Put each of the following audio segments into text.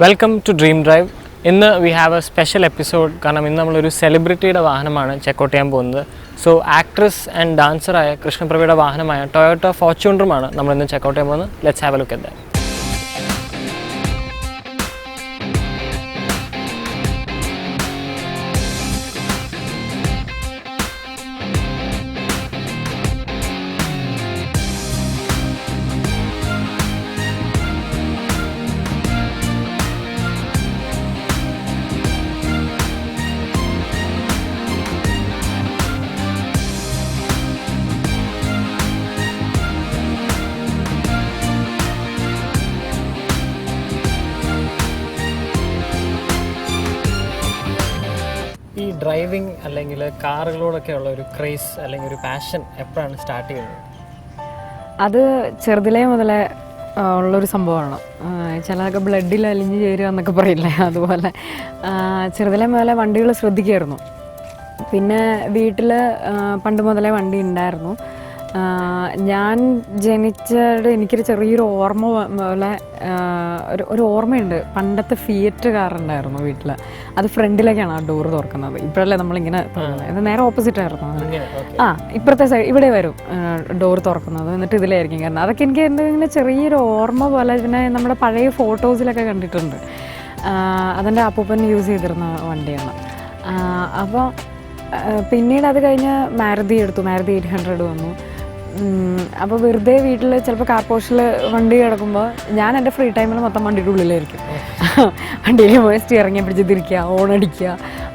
Welcome to dream drive ഇന്ന് we have a special episode കാരണം ഇന്ന് നമ്മളൊരു സെലിബ്രിറ്റിയുടെ വാഹനമാണ് ചെക്കൗട്ട് ചെയ്യാൻ പോകുന്നത് സോ ആക്ട്രസ് ആൻഡ് ഡാൻസറായ കൃഷ്ണപ്രഭയുടെ വാഹനമായ ടൊയോട്ട ഫോർച്യൂണറുമാണ് നമ്മൾ ഇന്ന് ചെക്കൗട്ട് ചെയ്യാൻ പോകുന്നത് let's have a look at ഈ ഡ്രൈവിംഗ് അല്ലെങ്കിൽ കാറുകളോടൊക്കെ ഉള്ള ഒരു ക്രേസ് അല്ലെങ്കിൽ ഒരു പാഷൻ എപ്പോഴാണ് സ്റ്റാർട്ട് ചെയ്യുന്നത്? അത് ചെറുതിലേ മുതലേ ഉള്ളൊരു സംഭവമാണ്. ചിലതൊക്കെ ബ്ലഡിൽ അലിഞ്ഞു ചേരുക എന്നൊക്കെ പറയില്ലേ? അതുപോലെ ചെറുതിലെ മുതലേ വണ്ടികൾ ശ്രദ്ധിക്കുമായിരുന്നു പിന്നെ വീട്ടിൽ പണ്ട് മുതലേ വണ്ടി ഉണ്ടായിരുന്നു. ഞാൻ ജനിച്ചത് എനിക്കൊരു ചെറിയൊരു ഓർമ്മ പോലെ ഒരു ഒരു ഓർമ്മയുണ്ട്. പണ്ടത്തെ ഫിയറ്റ് കാർ ഉണ്ടായിരുന്നു വീട്ടിൽ അത് ഫ്രണ്ടിലേക്കാണ് ആ ഡോറ് തുറക്കുന്നത്. ഇപ്പോഴല്ലേ നമ്മളിങ്ങനെ തുറക്കുന്നത്. നേരെ ഓപ്പോസിറ്റ് ആയിരുന്നു. ആ ഇപ്പുറത്തെ സൈഡ് ഇവിടെ വരും ഡോർ തുറക്കുന്നത്. എന്നിട്ട് ഇതിലായിരിക്കും കാരണം. അതൊക്കെ എനിക്ക് എന്തെങ്കിലും ചെറിയൊരു ഓർമ്മ പോലെ പിന്നെ നമ്മുടെ പഴയ ഫോട്ടോസിലൊക്കെ കണ്ടിട്ടുണ്ട്. അതെന്റെ അപ്പൂപ്പൻ യൂസ് ചെയ്തിരുന്ന വണ്ടിയാണ്. അപ്പോൾ പിന്നീട് അത് കഴിഞ്ഞ് മാരുതി എടുത്തു. മാരുതി എയ്റ്റ് ഹൺഡ്രഡ് വന്നു. അപ്പോൾ വെറുതെ വീട്ടിൽ ചിലപ്പോൾ കാർ പോർഷിൽ വണ്ടി കിടക്കുമ്പോൾ ഞാൻ എന്റെ ഫ്രീ ടൈമിൽ മൊത്തം വണ്ടിയുടെ ഉള്ളിലായിരിക്കും. വണ്ടിയിൽ പോയി സ്റ്റിയറിങ്ങെ പിടിച്ച് തിരിക്കുക ഓണടിക്കുക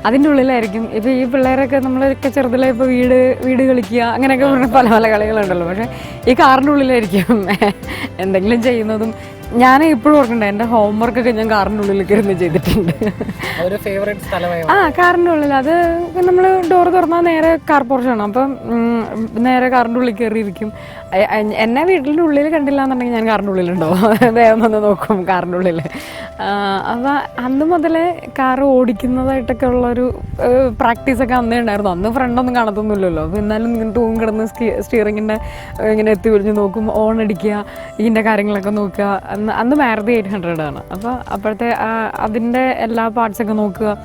അതിന്റെ ഉള്ളിലായിരിക്കും. ഇപ്പോൾ ഈ പിള്ളേരൊക്കെ നമ്മളൊക്കെ ചെറുതിലെ ഇപ്പോൾ വീട് വീട് കളിക്കുക അങ്ങനെയൊക്കെ പറഞ്ഞ പല പല കളികളുണ്ടല്ലോ. പക്ഷേ ഈ കാറിന്റെ ഉള്ളിലായിരിക്കും എന്തെങ്കിലും ചെയ്യുന്നതും ഞാൻ ഇപ്പോഴും ഓർക്കണ്ട എന്റെ ഹോംവർക്കൊക്കെ ഞാൻ കാറിന്റെ ഉള്ളിലേക്ക് ഇരുന്ന് ചെയ്തിട്ടുണ്ട്. ഒരു ഫേവറേറ്റ് സ്ഥലമായി? ആ കാറിന്റെ ഉള്ളിൽ. അത് നമ്മൾ ഡോർ തുറന്നാൽ നേരെ കാർ പോർച്ചാണ് അപ്പം നേരെ കാറിന്റെ ഉള്ളിൽ കയറിയിരിക്കും എന്നെ വീട്ടിന്റെ ഉള്ളിൽ കണ്ടില്ല എന്നുണ്ടെങ്കിൽ ഞാൻ കാറിന്റെ ഉള്ളിലുണ്ടോ വേഗം വന്ന് നോക്കും കാറിന്റെ ഉള്ളിൽ. അപ്പോൾ അന്ന് മുതലേ കാർ ഓടിക്കുന്നതായിട്ടൊക്കെ ഉള്ളൊരു പ്രാക്ടീസൊക്കെ അന്നേ ഉണ്ടായിരുന്നു. അന്ന് ഫ്രണ്ടൊന്നും കാണത്തൊന്നുമില്ലല്ലോ. അപ്പോൾ എന്നാലും ഇങ്ങനെ തൂങ്ങി കിടന്ന് സ്റ്റിയറിങ്ങിന്റെ ഇങ്ങനെ എത്തി വിളിഞ്ഞ് നോക്കും ഓൺ അടിക്കുക ഇതിന്റെ കാര്യങ്ങളൊക്കെ നോക്കുക. അന്ന് അന്ന് മാരുതി എയ്റ്റ് ഹൺഡ്രഡ് ആണ്. അപ്പോൾ അപ്പോഴത്തെ അതിന്റെ എല്ലാ പാർട്സൊക്കെ നോക്കുക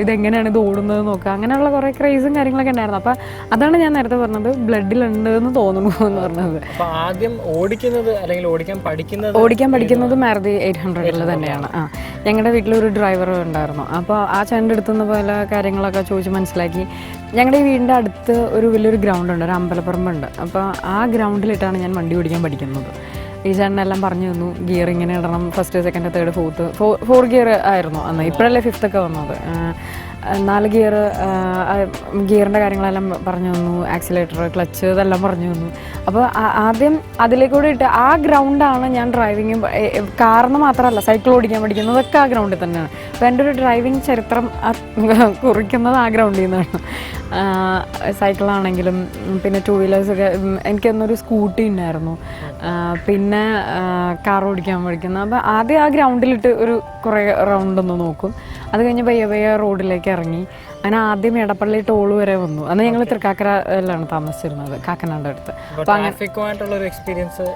ഇതെങ്ങനെയാണ് ഇത് ഓടുന്നത് നോക്കുക അങ്ങനെയുള്ള കുറേ ക്രൈസും കാര്യങ്ങളൊക്കെ ഉണ്ടായിരുന്നു. അപ്പോൾ അതാണ് ഞാൻ നേരത്തെ പറഞ്ഞത് ബ്ലഡിലുണ്ട് എന്ന് തോന്നുന്നു എന്ന് പറഞ്ഞത്. ആദ്യം ഓടിക്കുന്നത് അല്ലെങ്കിൽ ഓടിക്കാൻ പഠിക്കുന്നത് ഓടിക്കാൻ പഠിക്കുന്നത് മാരുതി എയ്റ്റ് ഹൺഡ്രഡിൽ തന്നെയാണ്. ആ. ഞങ്ങളുടെ വീട്ടിലൊരു ഡ്രൈവർ ഉണ്ടായിരുന്നു. അപ്പോൾ ആ ചേട്ടന്റെ അടുത്ത് പോലെ പല കാര്യങ്ങളൊക്കെ ചോദിച്ച് മനസ്സിലാക്കി. ഞങ്ങളുടെ ഈ വീടിന്റെ അടുത്ത് ഒരു വലിയൊരു ഗ്രൗണ്ട് ഉണ്ട് ഒരു അമ്പലപ്പറമ്പുണ്ട് അപ്പോൾ ആ ഗ്രൗണ്ടിലിട്ടാണ് ഞാൻ വണ്ടി ഓടിക്കാൻ പഠിക്കുന്നത്. ഈ ചേട്ടനെല്ലാം പറഞ്ഞു തന്നു. ഗിയർ ഇങ്ങനെ ഇടണം. First second third fourth four gear ആയിരുന്നു അന്ന്. ഇപ്പോഴല്ലേ ഫിഫ്ത്ത് ഒക്കെ വന്നത്. നാല് ഗിയർ ഗിയറിന്റെ കാര്യങ്ങളെല്ലാം പറഞ്ഞു തന്നു. ആക്സിലേറ്റർ ക്ലച്ച് ഇതെല്ലാം പറഞ്ഞു തന്നു. അപ്പോൾ ആദ്യം അതിലേക്കൂടെ ഇട്ട് ആ ഗ്രൗണ്ടാണ് ഞാൻ ഡ്രൈവിങ് കാറിന് മാത്രമല്ല സൈക്കിൾ ഓടിക്കാൻ പഠിക്കുന്നതൊക്കെ ആ ഗ്രൗണ്ടിൽ തന്നെയാണ്. അപ്പോൾ എന്റെ ഒരു ഡ്രൈവിംഗ് ചരിത്രം കുറിക്കുന്നത് ആ ഗ്രൗണ്ടിൽ നിന്നാണ്. സൈക്കിളാണെങ്കിലും ആണെങ്കിലും പിന്നെ ടു വീലേഴ്സൊക്കെ എനിക്കന്നൊരു സ്കൂട്ടി ഉണ്ടായിരുന്നു. പിന്നെ കാർ ഓടിക്കാൻ പഠിക്കുന്നത് അപ്പോൾ ആദ്യം ആ ഗ്രൗണ്ടിലിട്ട് ഒരു കുറേ റൗണ്ട് ഒന്ന് നോക്കും. അത് കഴിഞ്ഞ് പയ്യെ പയ്യെ റോഡിലേക്ക് ഇറങ്ങി. അങ്ങനെ ആദ്യം ഇടപ്പള്ളി ടോൾ വരെ വന്നു. അന്ന് ഞങ്ങൾ തൃക്കാക്കരയിലാണ് താമസിച്ചിരുന്നത് കാക്കനാട് അടുത്ത്. ഒരു എക്സ്പീരിയൻസ്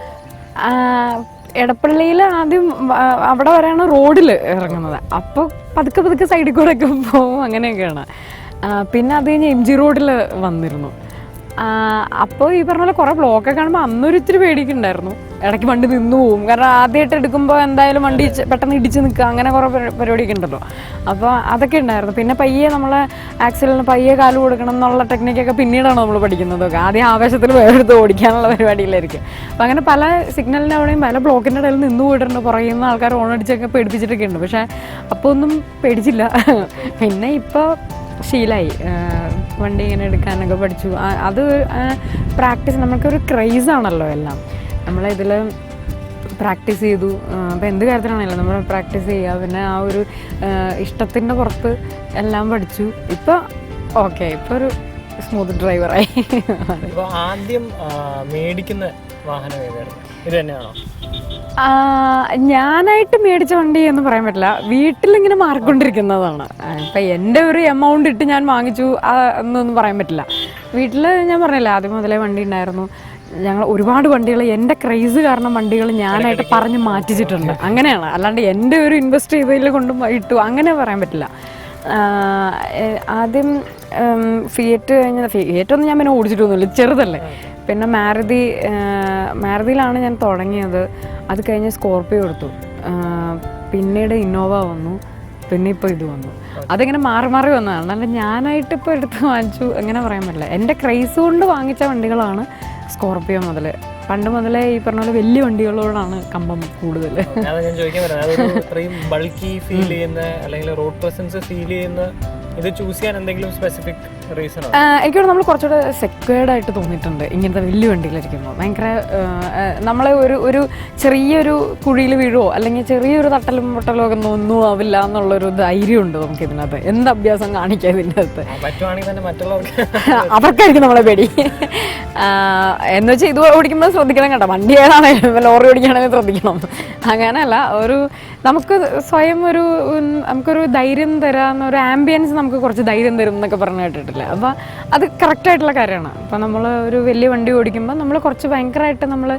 എടപ്പള്ളിയിൽ ആദ്യം അവിടെ വരെയാണ് റോഡിൽ ഇറങ്ങുന്നത്. അപ്പോൾ പതുക്കെ പതുക്കെ സൈഡിൽ കൂടെ ഒക്കെ പോകും അങ്ങനെയൊക്കെയാണ്. പിന്നെ അത് കഴിഞ്ഞ് എം ജി റോഡിൽ വന്നിരുന്നു. അപ്പോൾ ഈ പറഞ്ഞ പോലെ കുറേ ബ്ലോക്കൊക്കെ കാണുമ്പോൾ അന്നൊരു ഇത്തിരി പേടിയൊക്കെ ഉണ്ടായിരുന്നു ഇടയ്ക്ക് വണ്ടി നിന്ന് പോവും. കാരണം ആദ്യമായിട്ട് എടുക്കുമ്പോൾ എന്തായാലും വണ്ടി പെട്ടെന്ന് ഇടിച്ച് നിൽക്കുക അങ്ങനെ കുറേ പരി- പരിപാടിയൊക്കെ ഉണ്ടല്ലോ. അപ്പോൾ അതൊക്കെ ഉണ്ടായിരുന്നു. പിന്നെ പയ്യെ നമ്മൾ ആക്സിഡന്റിന് പയ്യെ കാൽ കൊടുക്കണം എന്നുള്ള ടെക്നിക്കൊക്കെ പിന്നീടാണ് നമ്മൾ പഠിക്കുന്നതൊക്കെ ആദ്യം ആവേശത്തിൽ വേറെടുത്ത് ഓടിക്കാനുള്ള പരിപാടിയിലായിരിക്കും. അപ്പോൾ അങ്ങനെ പല സിഗ്നലിന്റെ അവിടെയും പല ബ്ലോക്കിന്റെ ഇടയിൽ നിന്ന് പോയിട്ടുണ്ട്. പുറകിൽ നിന്ന് ആൾക്കാർ ഓണടിച്ചൊക്കെ പേടിപ്പിച്ചിട്ടൊക്കെ ഉണ്ട് പക്ഷേ അപ്പോൾ ഒന്നും പേടിച്ചില്ല. പിന്നെ ഇപ്പോൾ ശീലമായി വണ്ടി ഇങ്ങനെ എടുക്കാനൊക്കെ പഠിച്ചു. അത് പ്രാക്ടീസ് നമുക്കൊരു ക്രൈസ് ആണല്ലോ എല്ലാം. നമ്മളിതിൽ പ്രാക്ടീസ് ചെയ്തു. അപ്പോൾ എന്ത് കാര്യത്തിലാണെങ്കിലും നമ്മൾ പ്രാക്ടീസ് ചെയ്യുക. പിന്നെ ആ ഒരു ഇഷ്ടത്തിന്റെ പുറത്ത് എല്ലാം പഠിച്ചു. ഇപ്പോൾ ഓക്കെ ഇപ്പോൾ ഒരു സ്മൂത്ത് ഡ്രൈവറായി. ആദ്യം മേടിക്കുന്ന വാഹനം ഏതായിരുന്നു? ഇത് തന്നെയാണോ? ആ, ഞാനായിട്ട് മേടിച്ച വണ്ടി എന്ന് പറയാൻ പറ്റില്ല. വീട്ടിലിങ്ങനെ മാറിക്കൊണ്ടിരിക്കുന്നതാണ്. ഇപ്പൊ എന്റെ ഒരു എമൗണ്ട് ഇട്ട് ഞാൻ വാങ്ങിച്ചു എന്നൊന്നും പറയാൻ പറ്റില്ല. വീട്ടിൽ ഞാൻ പറഞ്ഞില്ല ആദ്യം മുതലേ വണ്ടി ഉണ്ടായിരുന്നു. ഞങ്ങൾ ഒരുപാട് വണ്ടികൾ എന്റെ ക്രൈസ് കാരണം വണ്ടികൾ ഞാനായിട്ട് പറഞ്ഞ് മാറ്റിച്ചിട്ടുണ്ട്. അങ്ങനെയാണ്. അല്ലാണ്ട് എന്റെ ഒരു ഇൻവെസ്റ്റ് ചെയ്തതിൽ കൊണ്ടും ഇട്ടു. അങ്ങനെ പറയാൻ പറ്റില്ല. ആദ്യം ഫിയറ്റ് കഴിഞ്ഞ ഫിയറ്റ് ഒന്നും ഞാൻ പിന്നെ ഓടിച്ചിട്ടൊന്നുമില്ല. ചെറുതല്ലേ. പിന്നെ മാരുതി മാരുതിയിലാണ് ഞാൻ തുടങ്ങിയത്. അത് കഴിഞ്ഞ് സ്കോർപ്പിയോ എടുത്തു. പിന്നീട് ഇന്നോവ വന്നു. പിന്നെ ഇപ്പോൾ ഇത് വന്നു. അതിങ്ങനെ മാറി മാറി വന്നതാണ് അല്ല ഞാനായിട്ട് ഇപ്പോൾ എടുത്ത് വാങ്ങിച്ചു അങ്ങനെ പറയാൻ പറ്റില്ല. എന്റെ ക്രൈസ് കൊണ്ട് വാങ്ങിച്ച വണ്ടികളാണ് സ്കോർപ്പിയോ മുതൽ പണ്ട് മുതലേ ഈ പറഞ്ഞ പോലെ വലിയ വണ്ടികളോടാണ് കമ്പം കൂടുതൽ. ഞാൻ ചോദിക്കാൻ ബൾക്കി ഫീൽ ചെയ്യുന്ന അല്ലെങ്കിൽ റോഡ് പ്രസൻസ് ഫീൽ ചെയ്യുന്ന ഇത് ചൂസ് ചെയ്യാൻ എന്തെങ്കിലും സ്പെസിഫിക് റീസൺ ആണ്. എനിക്ക് നമ്മൾ കുറച്ചുകൂടെ സെക്വേർഡ് ആയിട്ട് തോന്നിയിട്ടുണ്ട് ഇങ്ങനത്തെ വലിയ വണ്ടിയിലിരിക്കുമ്പോൾ ഭയങ്കര നമ്മളെ ഒരു ഒരു ചെറിയൊരു കുഴിയിൽ വീഴുവോ അല്ലെങ്കിൽ ചെറിയൊരു തട്ടലും പൊട്ടലും ഒക്കെ ഒന്നും ആവില്ല എന്നുള്ളൊരു ധൈര്യമുണ്ട് നമുക്ക് ഇതിനകത്ത്. എന്ത് അഭ്യാസം കാണിക്കാം ഇതിന്റെ അകത്ത് പറ്റുവാണെങ്കിൽ തന്നെ മറ്റുള്ളവർക്ക് അവർക്കായിരിക്കും നമ്മളെ പേടി. എന്ന് വെച്ചാൽ ഇത് ഓടിക്കുമ്പോൾ ശ്രദ്ധിക്കണം കേട്ടോ. വണ്ടി ഏതാണെങ്കിലും ലോറി ഓടിക്കുകയാണെങ്കിൽ ശ്രദ്ധിക്കണം. അങ്ങനെയല്ല ഒരു നമുക്ക് സ്വയം ഒരു നമുക്കൊരു ധൈര്യം തരാവുന്ന ഒരു ആംബിയൻസ് നമുക്ക് കുറച്ച് ധൈര്യം തരും എന്നൊക്കെ പറഞ്ഞു കേട്ടിട്ടില്ല? അപ്പോൾ അത് കറക്റ്റായിട്ടുള്ള കാര്യമാണ്. അപ്പോൾ നമ്മൾ ഒരു വലിയ വണ്ടി ഓടിക്കുമ്പോൾ നമ്മൾ കുറച്ച് ഭയങ്കരമായിട്ട് നമ്മൾ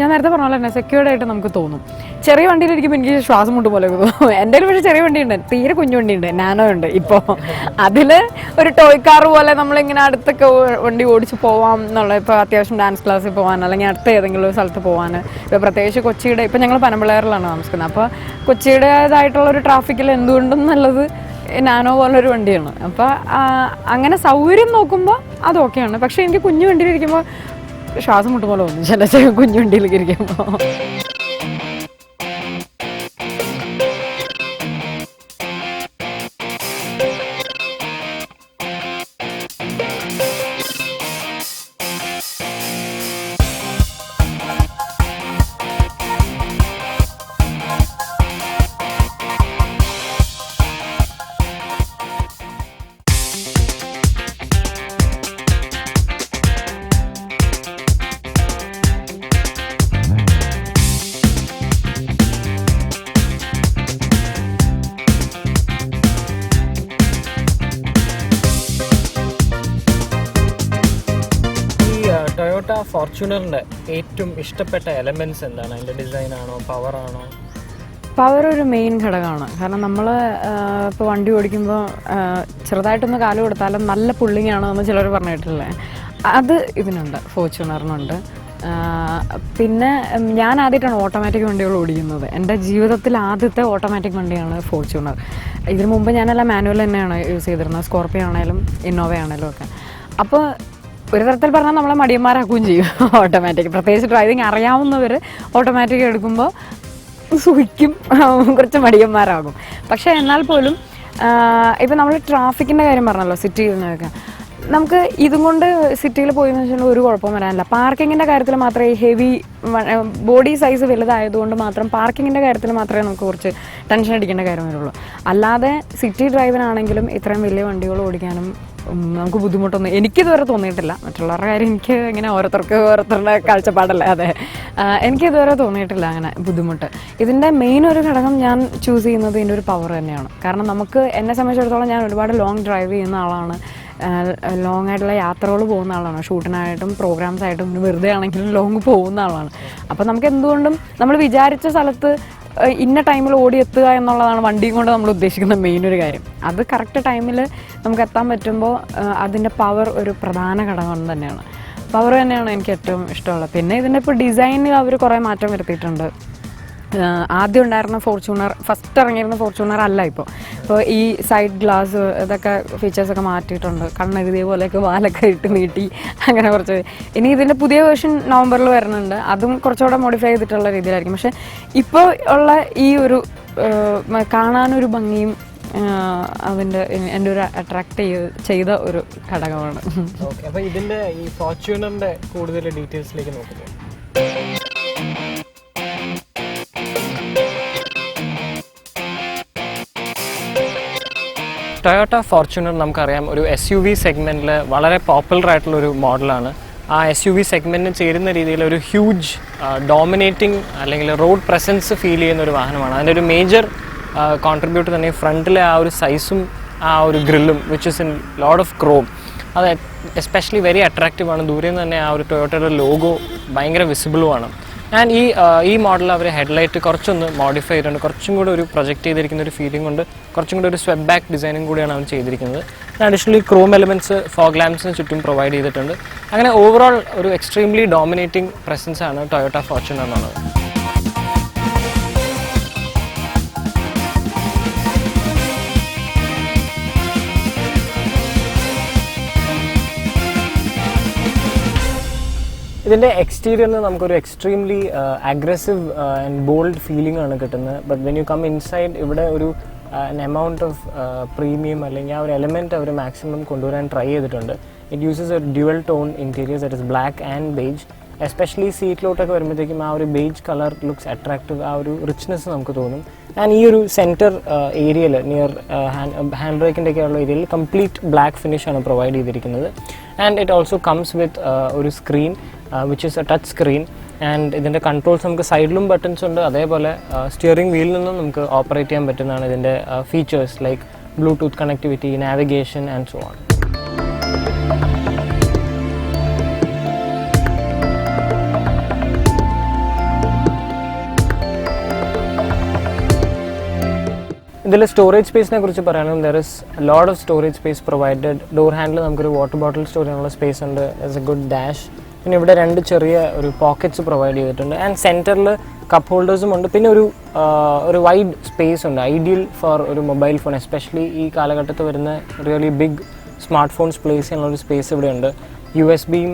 ഞാൻ നേരത്തെ പറഞ്ഞ പോലെ തന്നെ സെക്യൂർഡ് ആയിട്ട് നമുക്ക് തോന്നും. ചെറിയ വണ്ടിയിലിരിക്കുമ്പോൾ എനിക്ക് ശ്വാസം മുട്ട് പോലെ തോന്നും. എന്റെ ഒരു പക്ഷേ ചെറിയ വണ്ടിയുണ്ട് തീരെ കുഞ്ഞു വണ്ടിയുണ്ട് നാനോ ഉണ്ട് ഇപ്പോൾ അതിൽ ഒരു ടോയ് കാർ പോലെ നമ്മളിങ്ങനെ അടുത്തൊക്കെ വണ്ടി ഓടിച്ച് പോവാം എന്നുള്ള ഇപ്പോൾ അത്യാവശ്യം ഡാൻസ് ക്ലാസ്സിൽ പോകാൻ അല്ലെങ്കിൽ അടുത്ത ഏതെങ്കിലും ഒരു സ്ഥലത്ത് പോകാൻ ഇപ്പോൾ പ്രത്യേകിച്ച് കൊച്ചിയുടെ ഇപ്പോൾ ഞങ്ങൾ പനമ്പിളേറിലാണ് താമസിക്കുന്നത്. അപ്പോൾ കൊച്ചിയുടേതായിട്ടുള്ള ഒരു ട്രാഫിക്കിൽ എന്തുകൊണ്ടും നല്ലത് നാനോ പോലൊരു വണ്ടിയാണ്. അപ്പോൾ അങ്ങനെ സൗകര്യം നോക്കുമ്പോൾ അത് ഓക്കെയാണ്. പക്ഷേ എനിക്ക് കുഞ്ഞു വണ്ടിയിലിരിക്കുമ്പോൾ ശ്വാസം മുട്ട് പോലെ ചില ചില കുഞ്ഞു വണ്ടിയിലേക്ക് ഇരിക്കുമ്പോൾ ടൊയോട്ട ഫോർച്യൂണറിന്റെ ഏറ്റവും ഇഷ്ടപ്പെട്ട എലമെന്റ്സ് എന്താണ്? അതിന്റെ ഡിസൈൻ ആണോ? പവർ ആണോ? പവർ ഒരു മെയിൻ ഘടകമാണ്. കാരണം നമ്മൾ ഇപ്പോൾ വണ്ടി ഓടിക്കുമ്പോൾ ചെറുതായിട്ടൊന്ന് കാൽ കൊടുത്താലും നല്ല പുള്ളിങ് ആണെന്ന് ചിലർ പറഞ്ഞിട്ടില്ലേ? അത് ഇതിനുണ്ട്. ഫോർച്യൂണറിനുണ്ട് പിന്നെ ഞാൻ ആദ്യമായിട്ടാണ് ഓട്ടോമാറ്റിക് വണ്ടികൾ ഓടിക്കുന്നത്. എന്റെ ജീവിതത്തിൽ ആദ്യത്തെ ഓട്ടോമാറ്റിക് വണ്ടിയാണ് ഫോർച്യൂണർ ഇതിനു മുമ്പ് ഞാനെല്ലാം മാനുവൽ തന്നെയാണ് യൂസ് ചെയ്തിരുന്നത്. സ്കോർപ്പിയോ ആണെങ്കിലും ഇന്നോവ ആണെങ്കിലും ഒക്കെ. അപ്പോൾ ഒരു തരത്തിൽ പറഞ്ഞാൽ നമ്മളെ മടിയന്മാരാക്കുകയും ചെയ്യും. ഓട്ടോമാറ്റിക് പ്രത്യേകിച്ച് ഡ്രൈവിംഗ് അറിയാവുന്നവർ ഓട്ടോമാറ്റിക് എടുക്കുമ്പോൾ സുഖിക്കും. കുറച്ച് മടിയന്മാരാകും. പക്ഷേ എന്നാൽ പോലും ഇപ്പം നമ്മൾ ട്രാഫിക്കിന്റെ കാര്യം പറഞ്ഞല്ലോ സിറ്റിയിൽ നിന്നൊക്കെ നമുക്ക് ഇതും കൊണ്ട് സിറ്റിയിൽ പോയി വെച്ചാൽ ഒരു കുഴപ്പവും വരാനില്ല. പാർക്കിങ്ങിന്റെ കാര്യത്തിൽ മാത്രമേ ഹെവി ബോഡി സൈസ് വലുതായതുകൊണ്ട് മാത്രം പാർക്കിങ്ങിന്റെ കാര്യത്തിൽ മാത്രമേ നമുക്ക് കുറച്ച് ടെൻഷൻ അടിക്കേണ്ട കാര്യം വരുള്ളൂ. അല്ലാതെ സിറ്റി ഡ്രൈവിനാണെങ്കിലും ഇത്രയും വലിയ വണ്ടികൾ ഓടിക്കാനും നമുക്ക് ബുദ്ധിമുട്ടൊന്നും എനിക്കിതുവരെ തോന്നിയിട്ടില്ല. മറ്റുള്ളവരുടെ കാര്യം എനിക്ക് ഇങ്ങനെ ഓരോരുത്തർക്ക് ഓരോരുത്തരുടെ കാഴ്ചപ്പാടല്ലേ അതെ. എനിക്കിതുവരെ തോന്നിയിട്ടില്ല അങ്ങനെ ബുദ്ധിമുട്ട്. ഇതിന്റെ മെയിൻ ഒരു ഘടകം ഞാൻ ചൂസ് ചെയ്യുന്നത് ഇതിന്റെ ഒരു പവർ തന്നെയാണ്. കാരണം നമുക്ക് എന്നെ സംബന്ധിച്ചിടത്തോളം ഞാൻ ഒരുപാട് ലോങ് ഡ്രൈവ് ചെയ്യുന്ന ആളാണ്. ലോങ് ആയിട്ടുള്ള യാത്രകൾ പോകുന്ന ആളാണ്. ഷൂട്ടിനായിട്ടും പ്രോഗ്രാംസ് ആയിട്ടും വെറുതെ ആണെങ്കിലും ലോങ് പോകുന്ന ആളാണ്. അപ്പോൾ നമുക്ക് എന്തുകൊണ്ടും നമ്മൾ വിചാരിച്ച സ്ഥലത്ത് ഇന്ന ടൈമിൽ ഓടി എത്തുക എന്നുള്ളതാണ് വണ്ടിയും കൊണ്ട് നമ്മൾ ഉദ്ദേശിക്കുന്ന മെയിൻ ഒരു കാര്യം. അത് കറക്റ്റ് ടൈമിൽ നമുക്ക് എത്താൻ പറ്റുമ്പോൾ അതിന്റെ പവർ ഒരു പ്രധാന ഘടകം തന്നെയാണ്. പവർ തന്നെയാണ് എനിക്ക് ഏറ്റവും ഇഷ്ടമുള്ളത്. പിന്നെ ഇതിന്റെ ഇപ്പോൾ ഡിസൈനിൽ അവർ കുറേ മാറ്റം വരുത്തിയിട്ടുണ്ട്. ആദ്യം ഉണ്ടായിരുന്ന ഫോർച്യൂണർ ഫസ്റ്റ് ഇറങ്ങിയിരുന്ന ഫോർച്യൂണർ അല്ല ഇപ്പോൾ ഇപ്പോൾ ഈ സൈഡ് ഗ്ലാസ് ഇതൊക്കെ ഫീച്ചേഴ്സൊക്കെ മാറ്റിയിട്ടുണ്ട്. കണ്ണെഴുതിയ പോലെയൊക്കെ വാലൊക്കെ ഇട്ട് നീട്ടി അങ്ങനെ കുറച്ച്. ഇനി ഇതിന്റെ പുതിയ വേർഷൻ നവംബറിൽ വരുന്നുണ്ട്. അതും കുറച്ചുകൂടെ മോഡിഫൈ ചെയ്തിട്ടുള്ള രീതിയിലായിരിക്കും. പക്ഷേ ഇപ്പോൾ ഉള്ള ഈ ഒരു കാണാനൊരു ഭംഗിയും അതിന്റെ എന്റെ ഒരു അട്രാക്ട് ചെയ്ത ഒരു ഘടകമാണ്. ഇതിന്റെ ഈ ഫോർച്യൂണറിന്റെ കൂടുതൽ ഡീറ്റെയിൽസിലേക്ക് നോക്കുന്നത് ടൊയോട്ട ഫോർച്യൂണർ നമുക്കറിയാം. ഒരു എസ് യു വി സെഗ്മെന്റിൽ വളരെ പോപ്പുലർ ആയിട്ടുള്ള ഒരു മോഡലാണ്. ആ എസ് യു വി സെഗ്മെന്റിന് ചേരുന്ന രീതിയിൽ ഒരു ഹ്യൂജ് ഡോമിനേറ്റിംഗ് അല്ലെങ്കിൽ റോഡ് പ്രസൻസ് ഫീൽ ചെയ്യുന്ന ഒരു വാഹനമാണ്. അതിന്റെ ഒരു മേജർ കോൺട്രിബ്യൂട്ട് തന്നെ ഫ്രണ്ടിലെ ആ ഒരു സൈസും ആ ഒരു ഗ്രില്ലും which is in load of chrome അത് എസ്പെഷ്യലി വെരി അട്രാക്റ്റീവ് ആണ്. ദൂരെ നിന്ന് തന്നെ ആ ഒരു ടൊയോട്ടയുടെ ലോഗോ ഭയങ്കര വിസിബിളുമാണ് ആൻഡ് ഈ ഈ മോഡൽ അവർ ഹെഡ്ലൈറ്റ് കുറച്ചൊന്ന് മോഡിഫൈ ചെയ്തിട്ടുണ്ട്. കുറച്ചും കൂടെ ഒരു പ്രൊജക്റ്റ് ചെയ്തിരിക്കുന്ന ഒരു ഫീലിംഗ് കൊണ്ട് കുറച്ചും കൂടെ ഒരു സ്വെബ് ബാക്ക് ഡിസൈനും കൂടിയാണ് അവർ ചെയ്തിരിക്കുന്നത്. അഡീഷണലി ക്രോം എലമെന്റ്സ് ഫോഗ് ലാംപ്സിന് ചുറ്റും പ്രൊവൈഡ് ചെയ്തിട്ടുണ്ട്. അങ്ങനെ ഓവറോൾ ഒരു എക്സ്ട്രീംലി ഡോമിനേറ്റിംഗ് പ്രസൻസ് ആണ് ടൊയോട്ട ഫോർച്യൂണർ എന്നുള്ളത്. ഇതിന്റെ എക്സ്റ്റീരിയറിന് നമുക്കൊരു extremely aggressive and bold feeling ആണ് കിട്ടുന്നത്. But when you come inside ഇവിടെ ഒരു എമൗണ്ട് ഓഫ് പ്രീമിയം അല്ലെങ്കിൽ ആ ഒരു എലമെന്റ് അവർ മാക്സിമം കൊണ്ടുവരാൻ ട്രൈ ചെയ്തിട്ടുണ്ട്. It uses a dual tone interiors that is black and beige especially സീറ്റിലോട്ടൊക്കെ വരുമ്പോഴത്തേക്കും ആ ഒരു ബേജ് കളർ ലുക്സ് അട്രാക്റ്റീവ് ആ ഒരു റിച്ച്നെസ് നമുക്ക് തോന്നും. ആൻഡ് ഈ ഒരു സെന്റർ ഏരിയയിൽ നിയർ ഹാൻഡ് ബ്രേക്കിന്റെ ഒക്കെ ഉള്ള ഏരിയയിൽ കംപ്ലീറ്റ് ബ്ലാക്ക് ആണ് പ്രൊവൈഡ് ചെയ്തിരിക്കുന്നത്. And it also comes with ഒരു screen which is a touch screen and ഇതിന്റെ കൺട്രോൾസ് നമുക്ക് സൈഡിലും ബട്ടൺസ് ഉണ്ട്. അതേപോലെ സ്റ്റിയറിംഗ് വീലിൽ നിന്നും നമുക്ക് ഓപ്പറേറ്റ് ചെയ്യാൻ പറ്റുന്നതാണ് ഇതിന്റെ features like Bluetooth connectivity navigation and so ആണ് ഇതിൽ സ്റ്റോറേജ് സ്പേസിനെ കുറിച്ച് പറയുകയാണെങ്കിൽ there is load of storage space provided door handle നമുക്കൊരു വാട്ടർ ബോട്ടിൽ സ്റ്റോർ ചെയ്യാനുള്ള സ്പേസ് ഉണ്ട്. ഇറ്റ്സ് എ ഗുഡ് ഡാഷ് പിന്നെ ഇവിടെ രണ്ട് ചെറിയ ഒരു പോക്കറ്റ്സ് പ്രൊവൈഡ് ചെയ്തിട്ടുണ്ട്. ആൻഡ് സെന്ററിൽ കപ്പ് ഹോൾഡേഴ്സും ഉണ്ട്. പിന്നെ ഒരു ഒരു വൈഡ് സ്പേസ് ഉണ്ട്. ഐഡിയൽ ഫോർ ഒരു മൊബൈൽ ഫോൺ എസ്പെഷ്യലി ഈ കാലഘട്ടത്തിൽ വരുന്ന really big smart phones place ചെയ്യാനുള്ള ഒരു സ്പേസ് ഇവിടെ ഉണ്ട്. യു എസ് ബിയും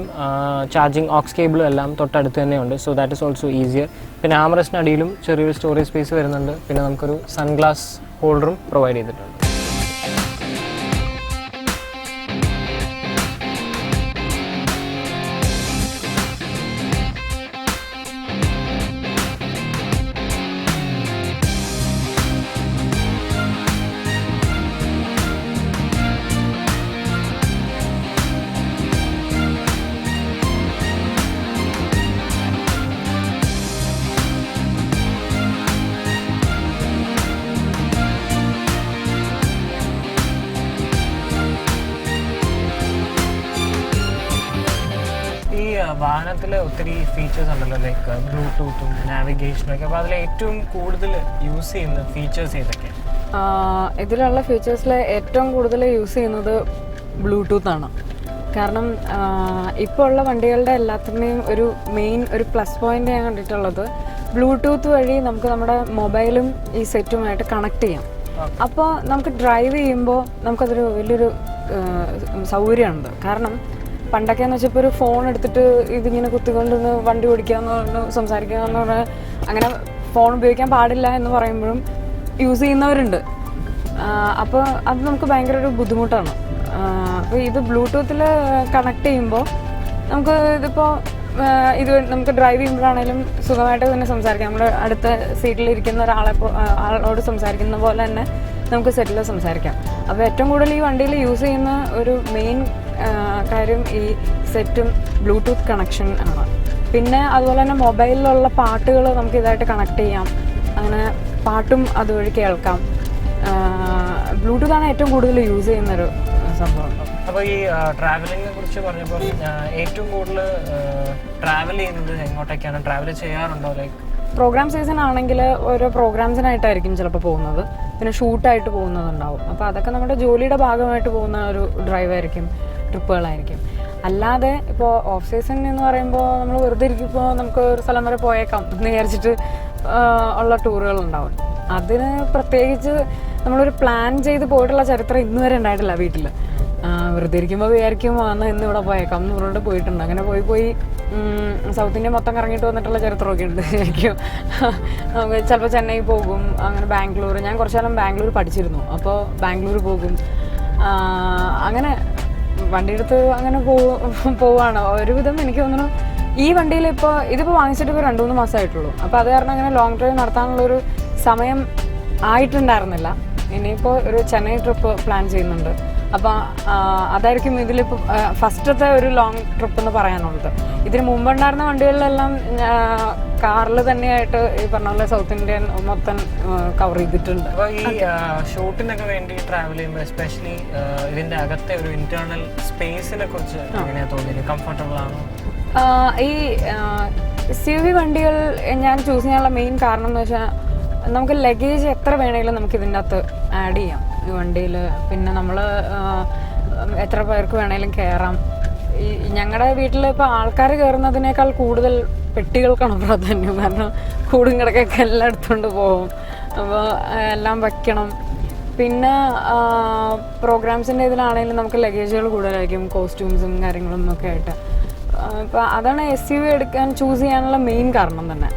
ചാർജിങ് ഓക്സ് കേബിളും എല്ലാം തൊട്ടടുത്ത് തന്നെയുണ്ട് so that is also easier പിന്നെ ആമറസിന് അടിയിലും ചെറിയൊരു സ്റ്റോറേജ് സ്പേസ് വരുന്നുണ്ട്. പിന്നെ നമുക്കൊരു സൺഗ്ലാസ് ഹോൾഡറും പ്രൊവൈഡ് ചെയ്തിട്ടുണ്ട്. ഒത്തിരി ഫീച്ചേഴ്സ് ഉണ്ടല്ലോ ലൈക്ക് ബ്ലൂടൂത്തും നാവിഗേഷനും ഒക്കെ. അപ്പോൾ അതിൽ ഏറ്റവും കൂടുതൽ യൂസ് ചെയ്യുന്ന ഫീച്ചേഴ്സ് ഏതൊക്കെ ഇതിലുള്ള ഫീച്ചേഴ്സിൽ ഏറ്റവും കൂടുതൽ യൂസ് ചെയ്യുന്നത് ബ്ലൂടൂത്ത് ആണ്. കാരണം ഇപ്പോൾ ഉള്ള വണ്ടികളുടെ എല്ലാത്തിന്റെയും ഒരു മെയിൻ ഒരു പ്ലസ് പോയിന്റ് ഞാൻ കണ്ടിട്ടുള്ളത് ബ്ലൂടൂത്ത് വഴി നമുക്ക് നമ്മുടെ മൊബൈലും ഈ സെറ്റുമായിട്ട് കണക്ട് ചെയ്യാം. അപ്പോൾ നമുക്ക് ഡ്രൈവ് ചെയ്യുമ്പോൾ നമുക്കതൊരു വലിയൊരു സൗകര്യമുണ്ട്. കാരണം പണ്ടൊക്കെ എന്ന് വെച്ചപ്പോൾ ഒരു ഫോൺ എടുത്തിട്ട് ഇതിങ്ങനെ കുത്തിക്കൊണ്ടിരുന്ന് വണ്ടി ഓടിക്കാന്ന് പറഞ്ഞു സംസാരിക്കാന്ന് പറഞ്ഞാൽ അങ്ങനെ ഫോൺ ഉപയോഗിക്കാൻ പാടില്ല എന്ന് പറയുമ്പോഴും യൂസ് ചെയ്യുന്നവരുണ്ട്. അപ്പോൾ അത് നമുക്ക് ഭയങ്കര ഒരു ബുദ്ധിമുട്ടാണ്. അപ്പോൾ ഇത് ബ്ലൂടൂത്തിൽ കണക്ട് ചെയ്യുമ്പോൾ നമുക്ക് ഇതിപ്പോൾ ഇത് നമുക്ക് ഡ്രൈവ് ചെയ്യുമ്പോഴാണേലും സുഖമായിട്ട് തന്നെ സംസാരിക്കാം. നമ്മൾ അടുത്ത സീറ്റിലിരിക്കുന്ന ഒരാളെ ആളോട് സംസാരിക്കുന്ന പോലെ തന്നെ നമുക്ക് സെറ്റിൽ സംസാരിക്കാം. അപ്പോൾ ഏറ്റവും കൂടുതൽ ഈ വണ്ടിയിൽ യൂസ് ചെയ്യുന്ന ഒരു മെയിൻ കാര്യം ഈ സെറ്റും ബ്ലൂടൂത്ത് കണക്ഷൻ ആണ്. പിന്നെ അതുപോലെ തന്നെ മൊബൈലിലുള്ള പാട്ടുകൾ നമുക്ക് ഇതായിട്ട് കണക്ട് ചെയ്യാം. അങ്ങനെ പാട്ടും അതുവഴി കേൾക്കാം. ബ്ലൂടൂത്ത് ആണ് ഏറ്റവും കൂടുതൽ യൂസ് ചെയ്യുന്നൊരു സംഭവം. അപ്പോൾ ഈ ട്രാവലിങ്ങിനെ കുറിച്ച് പറഞ്ഞപ്പോൾ ഏറ്റവും കൂടുതൽ ട്രാവൽ ചെയ്യുന്നത് എങ്ങോട്ടേക്കാണ്? ട്രാവൽ ചെയ്യാറുണ്ടോ? ലൈക്ക് പ്രോഗ്രാം സീസൺ ആണെങ്കിൽ ഓരോ പ്രോഗ്രാംസിനായിട്ടായിരിക്കും ചിലപ്പോൾ പോകുന്നത്. പിന്നെ ഷൂട്ടായിട്ട് പോകുന്നതുണ്ടാവും അപ്പോൾ അതൊക്കെ നമ്മുടെ ജോലിയുടെ ഭാഗമായിട്ട് പോകുന്ന ഒരു ഡ്രൈവ് ആയിരിക്കും. ട്രിപ്പുകളായിരിക്കും. അല്ലാതെ ഇപ്പോൾ ഓഫ് സീസൺ എന്ന് പറയുമ്പോൾ നമ്മൾ വെറുതെ ഇരിക്കുമ്പോൾ നമുക്ക് ഒരു സ്ഥലം വരെ പോയേക്കാം എന്ന് വിചാരിച്ചിട്ട് ഉള്ള ടൂറുകളുണ്ടാവും. അതിന് പ്രത്യേകിച്ച് നമ്മളൊരു പ്ലാൻ ചെയ്ത് പോയിട്ടുള്ള ചരിത്രം ഇന്ന് വരെ ഉണ്ടായിട്ടില്ല വീട്ടിൽ വെറുതെ ഇരിക്കുമ്പോൾ വിചാരിക്കും വന്ന് ഇന്ന് ഇവിടെ പോയേക്കാം. എന്ന് പറഞ്ഞിട്ട് പോയിട്ടുണ്ട്. അങ്ങനെ പോയി പോയി സൗത്ത് ഇന്ത്യ മൊത്തം കറങ്ങിയിട്ട് വന്നിട്ടുള്ള ചരിത്രമൊക്കെ ഉണ്ട്. ശരിക്കും നമുക്ക് ചിലപ്പോൾ ചെന്നൈ പോകും അങ്ങനെ ബാംഗ്ലൂർ. ഞാൻ കുറച്ചു കാലം ബാംഗ്ലൂർ പഠിച്ചിരുന്നു. അപ്പോൾ ബാംഗ്ലൂർ പോകും. അങ്ങനെ വണ്ടിയെടുത്ത് അങ്ങനെ പോ- പോവാണ്. ഒരുവിധം എനിക്ക് തോന്നുന്നു ഈ വണ്ടിയിൽ ഇപ്പോൾ ഇതിപ്പോൾ വാങ്ങിച്ചിട്ട് ഇപ്പോൾ രണ്ട് മൂന്ന് മാസമായിട്ടുള്ളൂ അപ്പോൾ അത് കാരണം അങ്ങനെ ലോങ് ഡ്രൈവ് നടത്താനുള്ളൊരു സമയം ആയിട്ടുണ്ടായിരുന്നില്ല. ഇനിയിപ്പോൾ ഒരു ചെന്നൈ ട്രിപ്പ് പ്ലാൻ ചെയ്യുന്നുണ്ട്. അപ്പോൾ അതായിരിക്കും ഇതിലിപ്പോൾ ഫസ്റ്റത്തെ ഒരു ലോങ് ട്രിപ്പ് എന്ന് പറയാനുള്ളത്. ഇതിന് മുമ്പുണ്ടായിരുന്ന വണ്ടികളിലെല്ലാം കാറിൽ തന്നെയായിട്ട് ഈ പറഞ്ഞ പോലെ സൗത്ത് ഇന്ത്യൻ മൊത്തം കവർ ചെയ്തിട്ടുണ്ട്. അപ്പോൾ ഈ ഷൂട്ടിനൊക്കെ വേണ്ടി ട്രാവൽ ചെയ്യുമ്പോൾ എസ്പെഷ്യലി ഇതിന്റെ അകത്തെ ഒരു ഇന്റേണൽ സ്പേസിനെ കുറിച്ച് എങ്ങനെയാ തോന്നിയത്? കംഫർട്ടബിൾ ആണോ? ഈ സി വി വണ്ടികൾ ഞാൻ ചൂസ് ചെയ്യാനുള്ള മെയിൻ കാരണം എന്ന് വെച്ചാൽ നമുക്ക് ലഗേജ് എത്ര വേണമെങ്കിലും നമുക്ക് ഇതിന്റെ അകത്ത് ആഡ് ചെയ്യാം. വണ്ടിയിൽ. പിന്നെ നമ്മൾ എത്ര പേർക്ക് വേണേലും കയറാം ഈ ഞങ്ങളുടെ വീട്ടിൽ ഇപ്പോൾ ആൾക്കാർ കയറുന്നതിനേക്കാൾ കൂടുതൽ പെട്ടികൾക്കാണ് പ്രാധാന്യം. കാരണം കൂടും കിടക്കൊക്കെ എല്ലാം എടുത്തുകൊണ്ട് പോകും. അപ്പോൾ എല്ലാം വയ്ക്കണം പിന്നെ പ്രോഗ്രാംസിന്റെ ഇതിലാണെങ്കിലും നമുക്ക് ലഗേജുകൾ കൂടുതലായിരിക്കും കോസ്റ്റ്യൂംസും കാര്യങ്ങളും ഒക്കെ ആയിട്ട്. അപ്പോൾ അതാണ് എസ് യു എടുക്കാൻ ചൂസ് ചെയ്യാനുള്ള മെയിൻ കാരണം തന്നെ.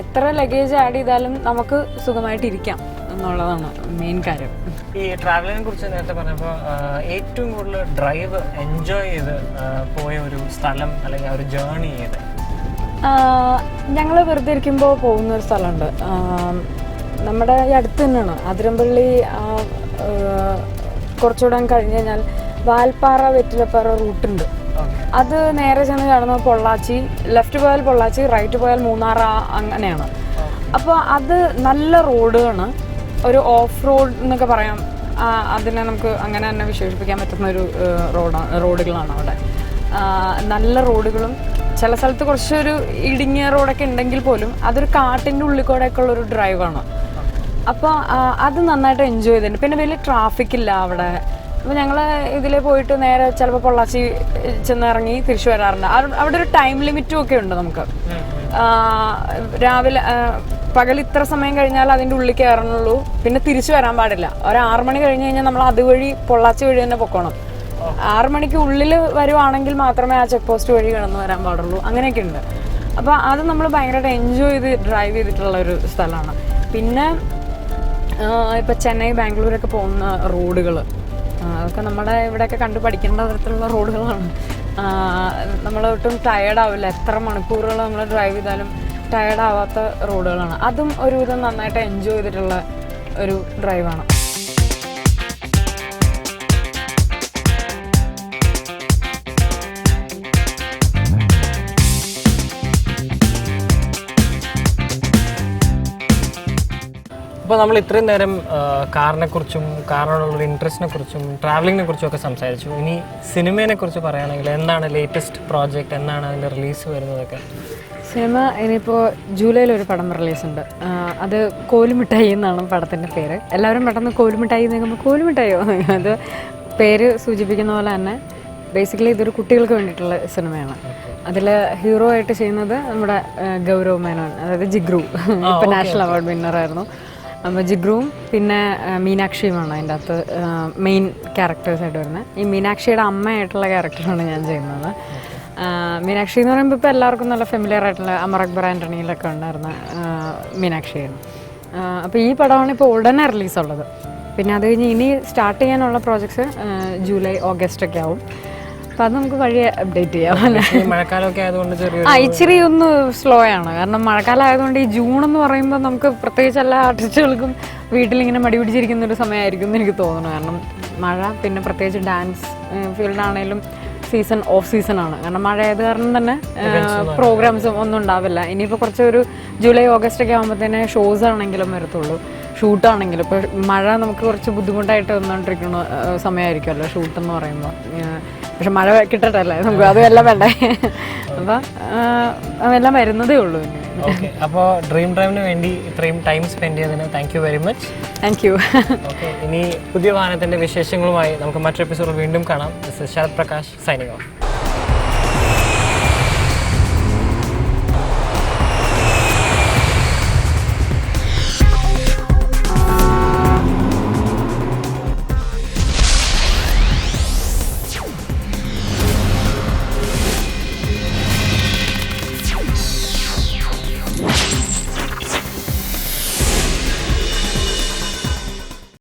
എത്ര ലഗേജ് ആഡ് ചെയ്താലും നമുക്ക് സുഖമായിട്ട് ഇരിക്കാം എന്നുള്ളതാണ് മെയിൻ കാര്യം. ഈ ട്രാവലിനെ കുറിച്ച് നേരത്തെ പറഞ്ഞപ്പോൾ ഏറ്റവും കൂടുതൽ ഡ്രൈവ് എൻജോയ് ചെയ്ത് പോയ ഒരു സ്ഥലം അല്ലെങ്കിൽ ഒരു ജേർണി ചെയ്ത് ഞങ്ങൾ വെറുതെ ഇരിക്കുമ്പോൾ പോകുന്ന ഒരു സ്ഥലമുണ്ട്. നമ്മുടെ ഈ അടുത്ത് തന്നെയാണ്. അതിരമ്പള്ളി കുറച്ചുകൂടെ കഴിഞ്ഞ് കഴിഞ്ഞാൽ വാൽപ്പാറ വെറ്റിലപ്പാറ റൂട്ടുണ്ട്. അത് നേരെ ചെന്ന് കാണുന്ന പൊള്ളാച്ചി ലെഫ്റ്റ് പോയാൽ പൊള്ളാച്ചി റൈറ്റ് പോയാൽ മൂന്നാറ അങ്ങനെയാണ്. അപ്പോൾ അത് നല്ല റോഡാണ് ഒരു ഓഫ് റോഡ് എന്നൊക്കെ പറയാം. അതിനെ നമുക്ക് അങ്ങനെ തന്നെ വിശേഷിപ്പിക്കാൻ പറ്റുന്ന ഒരു റോഡാണ് റോഡുകളാണ് അവിടെ. നല്ല റോഡുകളും ചില സ്ഥലത്ത് കുറച്ചൊരു ഇടുങ്ങിയ റോഡൊക്കെ ഉണ്ടെങ്കിൽ പോലും അതൊരു കാട്ടിന്റെ ഉള്ളിൽ കൂടെയൊക്കെ ഉള്ളൊരു ഡ്രൈവാണ്. അപ്പോൾ അത് നന്നായിട്ട് എൻജോയ് ചെയ്തിട്ടുണ്ട്. പിന്നെ വലിയ ട്രാഫിക് ഇല്ല അവിടെ. അപ്പോൾ ഞങ്ങൾ ഇതിൽ പോയിട്ട് നേരെ ചിലപ്പോൾ പൊള്ളാച്ചി ചെന്നിറങ്ങി തിരിച്ചു വരാറുണ്ട്. അവിടെ- ഒരു ടൈം ലിമിറ്റും ഒക്കെ ഉണ്ട് നമുക്ക്. രാവിലെ പകൽ ഇത്ര സമയം കഴിഞ്ഞാൽ അതിന്റെ ഉള്ളിൽ കയറണുള്ളൂ. പിന്നെ തിരിച്ചു വരാൻ പാടില്ല. ഒരു മണി കഴിഞ്ഞ് കഴിഞ്ഞാൽ നമ്മൾ അതുവഴി പൊള്ളാച്ചി വഴി തന്നെ പൊക്കോണം. ആറു മണിക്ക് ഉള്ളിൽ വരുവാണെങ്കിൽ മാത്രമേ ആ ചെക്ക് പോസ്റ്റ് വഴി കടന്നു വരാൻ പാടുള്ളൂ. അങ്ങനെയൊക്കെ ഉണ്ട്. അപ്പോൾ അത് നമ്മൾ ഭയങ്കരമായിട്ട് എൻജോയ് ചെയ്ത് ഡ്രൈവ് ചെയ്തിട്ടുള്ള ഒരു സ്ഥലമാണ്. പിന്നെ ഇപ്പോൾ ചെന്നൈ ബാംഗ്ലൂരൊക്കെ പോകുന്ന റോഡുകൾ അതൊക്കെ നമ്മുടെ ഇവിടെയൊക്കെ കണ്ടു പഠിക്കേണ്ട തരത്തിലുള്ള റോഡുകളാണ്. നമ്മൾ ഒട്ടും ടയേർഡ് ആവില്ല. എത്ര മണിക്കൂറുകൾ നമ്മൾ ഡ്രൈവ് ചെയ്താലും ടയേർഡ് ആവാത്ത റോഡുകളാണ്. അതും ഒരുവിധം നന്നായിട്ട് എൻജോയ് ചെയ്തിട്ടുള്ള ഒരു ഡ്രൈവാണ് അപ്പോൾ നമ്മൾ ഇത്രയും നേരം കാറിനെ കുറിച്ചും കാറിനോടുള്ള ഇൻട്രസ്റ്റിനെ കുറിച്ചും ട്രാവലിങ്ങിനെ കുറിച്ചും ഒക്കെ സംസാരിച്ചു. ഇനി സിനിമയെ കുറിച്ച് പറയുകയാണെങ്കിൽ എന്താണ് ലേറ്റസ്റ്റ് പ്രോജക്റ്റ് എന്നാണ് അതിന്റെ റിലീസ് വരുന്നതൊക്കെ? സിനിമ ഇനിയിപ്പോൾ ജൂലൈയിൽ ഒരു പടം റിലീസ് ഉണ്ട് അത് കോലുമിഠായി എന്നാണ് പടത്തിന്റെ പേര്. എല്ലാവരും പെട്ടെന്ന് കോലുമിഠായി എന്ന് കേൾക്കുമ്പോൾ കോലുമിഠായോ? അത് പേര് സൂചിപ്പിക്കുന്ന പോലെ തന്നെ ബേസിക്കലി ഇതൊരു കുട്ടികൾക്ക് വേണ്ടിയിട്ടുള്ള സിനിമയാണ്. അതിൽ ഹീറോ ആയിട്ട് ചെയ്യുന്നത് നമ്മുടെ ഗൗരവ് മേനോൻ അതായത് ജിഗ്രു. ഇപ്പം നാഷണൽ അവാർഡ് വിന്നറായിരുന്നു അപ്പോൾ ജിഗ്രുവും പിന്നെ മീനാക്ഷിയുമാണ് അതിന്റെ അകത്ത് മെയിൻ ക്യാരക്ടേഴ്സായിട്ട് വരുന്നത്. ഈ മീനാക്ഷിയുടെ അമ്മയായിട്ടുള്ള ക്യാരക്ടറാണ് ഞാൻ ചെയ്യുന്നത്. മീനാക്ഷി എന്ന് പറയുമ്പോൾ ഇപ്പോൾ എല്ലാവർക്കും നല്ല ഫെമിലിയർ ആയിട്ടുള്ള അമർ അക്ബർ ആന്റണിയിലൊക്കെ ഉണ്ടായിരുന്ന മീനാക്ഷിയായിരുന്നു അപ്പോൾ ഈ പടമാണ് ഇപ്പോൾ ഉടനെ റിലീസുള്ളത്. പിന്നെ അത് കഴിഞ്ഞ് ഇനി സ്റ്റാർട്ട് ചെയ്യാനുള്ള പ്രോജക്ട്സ് ജൂലൈ ഓഗസ്റ്റ് ഒക്കെ ആവും. അപ്പോൾ അത് നമുക്ക് വഴിയെ അപ്ഡേറ്റ് ചെയ്യാം. മഴക്കാലമൊക്കെ ആയതുകൊണ്ട് ആ ഇച്ചിരി ഒന്ന് സ്ലോ ആണ്. കാരണം മഴക്കാലം ആയതുകൊണ്ട് ഈ ജൂൺ എന്ന് പറയുമ്പോൾ നമുക്ക് പ്രത്യേകിച്ച് എല്ലാ ആർട്ടിസ്റ്റുകൾക്കും വീട്ടിലിങ്ങനെ മടി പിടിച്ചിരിക്കുന്ന ഒരു സമയമായിരിക്കും എന്ന് എനിക്ക് തോന്നുന്നു. കാരണം മഴ പിന്നെ പ്രത്യേകിച്ച് ഡാൻസ് ഫീൽഡാണേലും സീസൺ ഓഫ് സീസൺ ആണ്. കാരണം മഴ ആയത് കാരണം തന്നെ പ്രോഗ്രാംസും ഒന്നും ഉണ്ടാവില്ല. ഇനിയിപ്പോൾ കുറച്ച് ഒരു ജൂലൈ ഓഗസ്റ്റ് ഒക്കെ ആകുമ്പോഴത്തേനെ ഷോസ് ആണെങ്കിലും വരത്തുള്ളൂ. ഷൂട്ടാണെങ്കിലും ഇപ്പോൾ മഴ നമുക്ക് കുറച്ച് ബുദ്ധിമുട്ടായിട്ട് വന്നുകൊണ്ടിരിക്കുന്ന സമയമായിരിക്കുമല്ലോ ഷൂട്ട് എന്ന് പറയുമ്പോൾ പക്ഷെ മഴ കിട്ടട്ടല്ലേ? നമുക്ക് അതും എല്ലാം വേണ്ടേ? അപ്പം അതെല്ലാം വരുന്നതേ ഉള്ളൂ പിന്നെ അപ്പോൾ ഡ്രീം ഡ്രൈവിന് വേണ്ടി ഇത്രയും ടൈം സ്പെൻഡ് ചെയ്തതിന് thank you very much thank you okay ഇനി പുതിയ വാഹനത്തിന്റെ വിശേഷങ്ങളുമായി നമുക്ക് മറ്റൊരു എപ്പിസോഡ് വീണ്ടും കാണാം. This is Sharath Prakash signing off